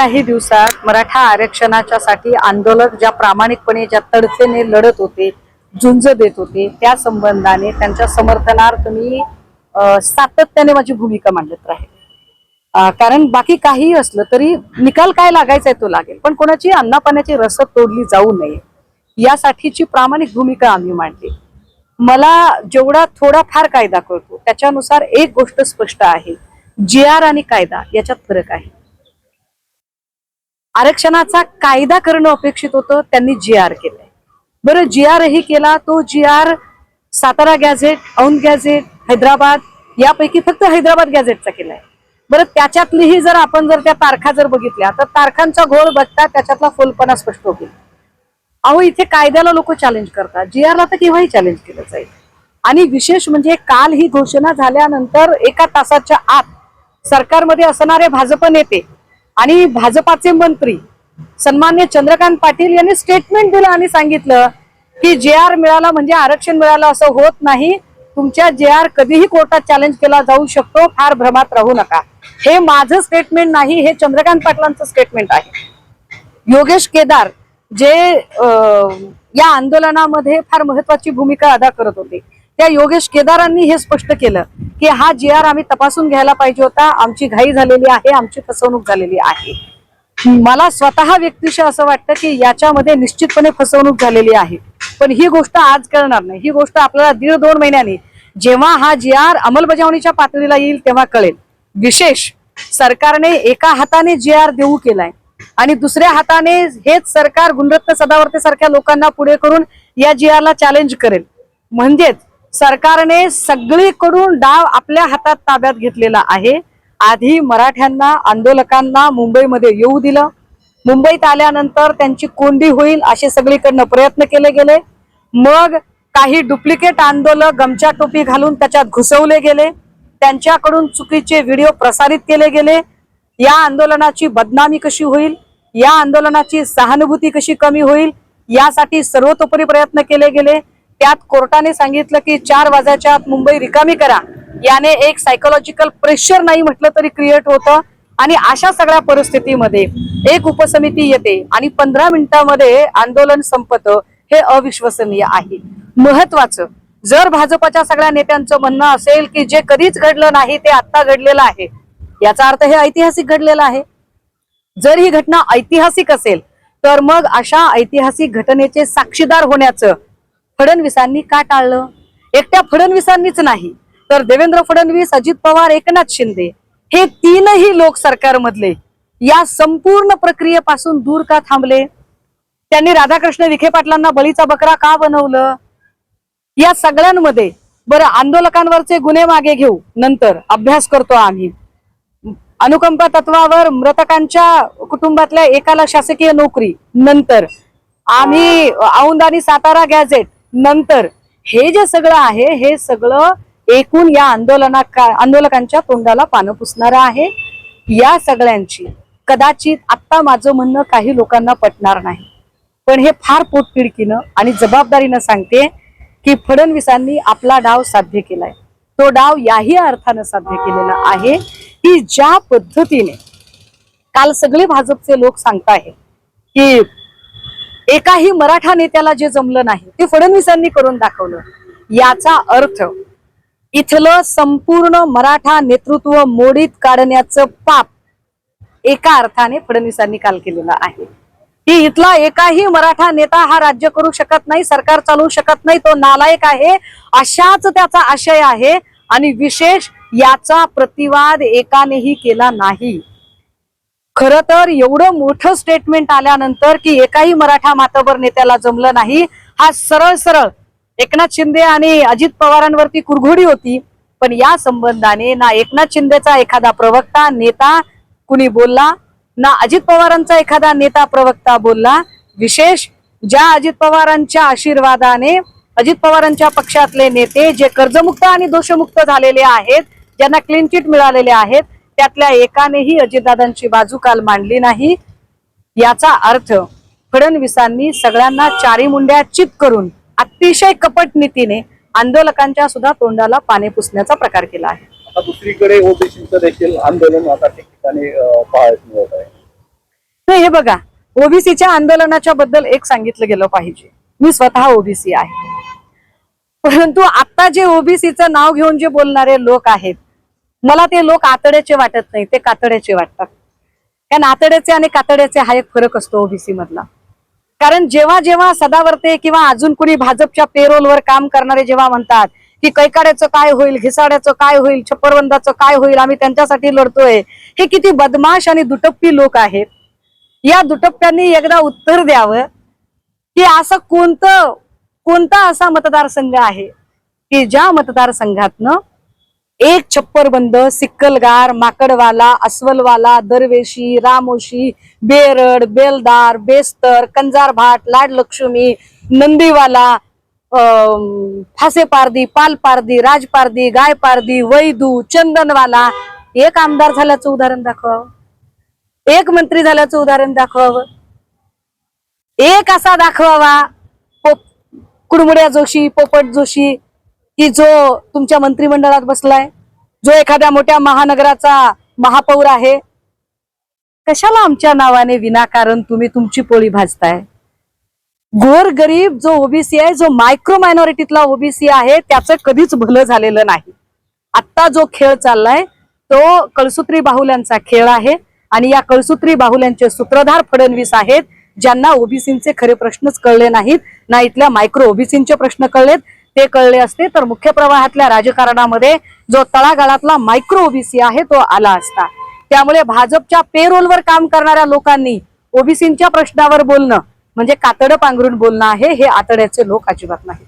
काही दिवसात मराठा आरक्षणाच्या साठी आंदोलक ज्या प्रामाणिकपणे ज्या तडफेने लढत होते झुंज देत होते त्या संबंधाने त्यांच्या समर्थनार्थ मी सातत्याने माझी भूमिका मांडत राहील कारण बाकी काही असलं तरी निकाल काय लागायचा आहे तो लागेल. पण कोणाची अन्नापाण्याची रसद तोडली जाऊ नये यासाठीची प्रामाणिक भूमिका आम्ही मांडली. मला जेवढा थोडाफार कायदा कळतो त्याच्यानुसार एक गोष्ट स्पष्ट आहे. जी आर आणि कायदा याच्यात फरक आहे. आरक्षणाचा कायदा करणं अपेक्षित होतं त्यांनी जी आर केलंय. बरं जी आर ही केला तो G R Satara gazette Aundh gazette Hyderabad यापैकी फक्त हैदराबाद गॅझेटचा केलाय. बरं त्याच्यातलीही जर आपण जर त्या तारखा जर बघितल्या तर तारखांचा घोळ बघता त्याच्यातला फुलपणा स्पष्ट होईल. अहो इथे कायद्याला लोक चॅलेंज करतात. जी आरला तर केव्हाही चॅलेंज केलं जाईल. आणि विशेष म्हणजे काल ही घोषणा झाल्यानंतर एका तासाच्या आत सरकारमध्ये असणारे भाजप नेते आणि भाजपाचे मंत्री सन्मान्य चंद्रकांत पाटील यांनी स्टेटमेंट दिलं आणि सांगितलं की जे आर मिळाला म्हणजे आरक्षण मिळालं असं होत नाही. तुमच्या जे आर कधीही कोर्टात चॅलेंज केला जाऊ शकतो. फार भ्रमात राहू नका. हे माझं स्टेटमेंट नाही हे चंद्रकांत पाटलांचं स्टेटमेंट आहे. योगेश केदार जे या आंदोलनामध्ये फार महत्वाची भूमिका अदा करत होते. त्या योगेश केदारांनी हे स्पष्ट केलं. की हा जी आर आम्ही तपासून घ्यायला पाहिजे होता. आमची घाई झालेली आहे आमची फसवणूक झालेली आहे. मला स्वतः व्यक्तिशः असं वाटतं की याच्यामध्ये निश्चितपणे फसवणूक झालेली आहे. पण ही गोष्ट आज कळणार नाही. ही गोष्ट आपल्याला दीड दोन महिन्यांनी जेव्हा हा जी आर अंमलबजावणीच्या पातळीला येईल तेव्हा कळेल. विशेष सरकारने एका हाताने जी आर देऊ केलाय आणि दुसऱ्या हाताने हेच सरकार गुणरत्न सदावर्ते सारख्या लोकांना पुढे करून या जी आरला चॅलेंज करेल. म्हणजेच सरकारने सगळीकडून डाव आपल्या हातात ताब्यात घेतलेला आहे. आधी मराठ्यांना आंदोलकांना मुंबईमध्ये येऊ दिलं. मुंबईत आल्यानंतर त्यांची कोंडी होईल असे सगळीकडनं प्रयत्न केले गेले. मग काही डुप्लिकेट आंदोलक गमच्या टोपी घालून त्याच्यात घुसवले गेले. त्यांच्याकडून चुकीचे व्हिडिओ प्रसारित केले गेले. या आंदोलनाची बदनामी कशी होईल? या आंदोलनाची सहानुभूती कशी कमी होईल? यासाठी सर्वतोपरी प्रयत्न केले गेले. त्यात कोर्टाने सांगितलं की चार वाजाच्या आत मुंबई रिकामी करा. याने एक सायकोलॉजिकल प्रेशर नाही म्हटलं तरी क्रिएट होतं. आणि अशा सगळ्या परिस्थितीमध्ये एक उपसमिती येते आणि पंधरा मिनिटामध्ये आंदोलन संपतं हे अविश्वसनीय आहे. महत्वाचं जर भाजपच्या सगळ्या नेत्यांचं म्हणणं असेल की जे कधीच घडलं नाही ते आता घडलेलं आहे याचा अर्थ हे ऐतिहासिक घडलेलं आहे. जर ही घटना ऐतिहासिक असेल तर मग अशा ऐतिहासिक घटनेचे साक्षीदार होण्याचं फडणवीसांनी का टाळलं? एकट्या फडणवीसांनीच नाही तर देवेंद्र फडणवीस अजित पवार एकनाथ शिंदे हे तीनही लोक सरकारमधले. या संपूर्ण प्रक्रियेपासून दूर का थांबले? त्यांनी राधाकृष्ण विखे पाटलांना बळीचा बकरा का बनवलं? या सगळ्यांमध्ये बरं आंदोलकांवरचे गुन्हे मागे घेऊ नंतर अभ्यास करतो आम्ही. अनुकंपा तत्वावर मृतकांच्या कुटुंबातल्या एकाला शासकीय नोकरी नंतर आम्ही औंध आणि सातारा गॅझेट नंतर हे जे सगळं आहे हे सगळं एकूण या आंदोलना आंदोलकांच्या तोंडाला पानं पुसणार आहे. या सगळ्यांची कदाचित आत्ता माझं म्हणणं काही लोकांना पटणार नाही. पण हे फार पोटपिडकीनं आणि जबाबदारीनं सांगते की फडणवीसांनी आपला डाव साध्य केलाय. तो डाव याही अर्थानं साध्य केलेला आहे की ज्या पद्धतीने काल सगळे भाजपचे लोक सांगताय की एकाही मराठा नेत्याला जे जमलं नाही ते फडणवीसांनी करून दाखवलं. याचा अर्थ इथलं संपूर्ण मराठा नेतृत्व मोडीत काढण्याचं पाप एका अर्थाने फडणवीसांनी काल केलेलं आहे. की इथला एकाही मराठा नेता हा राज्य करू शकत नाही सरकार चालवू शकत नाही तो नालायक आहे अशाच त्याचा आशय आहे आणि विशेष याचा प्रतिवाद एकानेही केला नाही. खर तर एवढं मोठं स्टेटमेंट आल्यानंतर की एकाही मराठा मातबर नेत्याला जमलं नाही. हा सरळ सरळ एकनाथ शिंदे आणि अजित पवारांवरती कुरघोडी होती. पण या संबंधाने ना एकनाथ शिंदेचा एखादा प्रवक्ता नेता कुणी बोलला ना अजित पवारांचा एखादा नेता प्रवक्ता बोलला. विशेष ज्या अजित पवारांच्या आशीर्वादाने अजित पवारांच्या पक्षातले नेते जे कर्जमुक्त आणि दोषमुक्त झालेले आहेत ज्यांना क्लीन चिट मिळालेले आहेत त्यातल्या एकानेही अजितदादांची बाजू काल मांडली नाही. याचा अर्थ फडणवीसांनी सगळ्यांना चारी मुंड्या चित करून अतिशय कपट नीतीने आंदोलकांच्या सुद्धा तोंडाला पाणी पुसण्याचा प्रकार केला आहे. दुसरीकडे ओबीसीचं देखील आंदोलन आता ठिकठिकाणी अं, पाहायला मिळत आहे. हे बघा ओबीसीच्या आंदोलनाच्या बद्दल एक सांगितलं गेलं पाहिजे. मी स्वतः ओबीसी आहे. परंतु आता जे ओबीसीचं नाव घेऊन जे बोलणारे लोक आहेत मला ते लोक आतड्याचे वाटत नाही ते कातड्याचे वाटतात. कारण आतड्याचे आणि कातड्याचे हा एक फरक असतो ओबीसी मधला. कारण जेव्हा जेव्हा सदावर्ते किंवा अजून कुणी भाजपच्या पेरोलवर काम करणारे जेव्हा म्हणतात की कैकाड्याचं काय होईल घिसाड्याचं काय होईल छप्परबंदाचं काय होईल आम्ही त्यांच्यासाठी लढतोय हे किती बदमाश आणि दुटप्पी लोक आहेत. या दुटप्प्यांनी एकदा उत्तर द्यावं की असं कोणतं कोणता असा मतदारसंघ आहे की ज्या मतदारसंघातनं एक छप्परबंद सिक्कलगार माकडवाला अस्वलवाला दरवेशी रामोशी बेरड बेलदार बेस्तर कंजारभाट लाडलक्ष्मी नंदीवाला अं, फासेपारदी पालपारदी राजपारदी गायपारदी वैदू चंदनवाला. एक आमदार झाल्याचं उदाहरण दाखव. एक मंत्री झाल्याचं उदाहरण दाखवावं एक असा दाखवावा. पोप कुडमुड्या जोशी पोपट जोशी की जो तुमच्या मंत्रिमंडळात बसलाय जो एखाद्या मोठ्या महानगराचा महापौर आहे कशाला आमच्या नावाने विनाकारण तुम्ही तुमची पोळी भाजताय? गोर गरीब जो ओबीसी आहे जो मायक्रो मायनॉरिटीतला ओबीसी आहे त्याचं कधीच भलं झालेलं नाही. आत्ता जो खेळ चाललाय तो कळसूत्री बाहुल्यांचा खेळ आहे आणि या कळसूत्री बाहुल्यांचे सूत्रधार फडणवीस आहेत ज्यांना ओबीसींचे खरे प्रश्नच कळले नाहीत ना इथल्या मायक्रो ओबीसींचे प्रश्न कळलेत ते कळले असते तर मुख्य प्रवाहातल्या राजकारणामध्ये जो तळागाळातला मायक्रो ओबीसी आहे तो आला असता. त्यामुळे भाजपच्या पेरोलवर काम करणाऱ्या लोकांनी ओबीसींच्या प्रश्नावर बोलणं म्हणजे कातडं पांघरून बोलणं आहे हे आतड्याचे लोक अजिबात नाही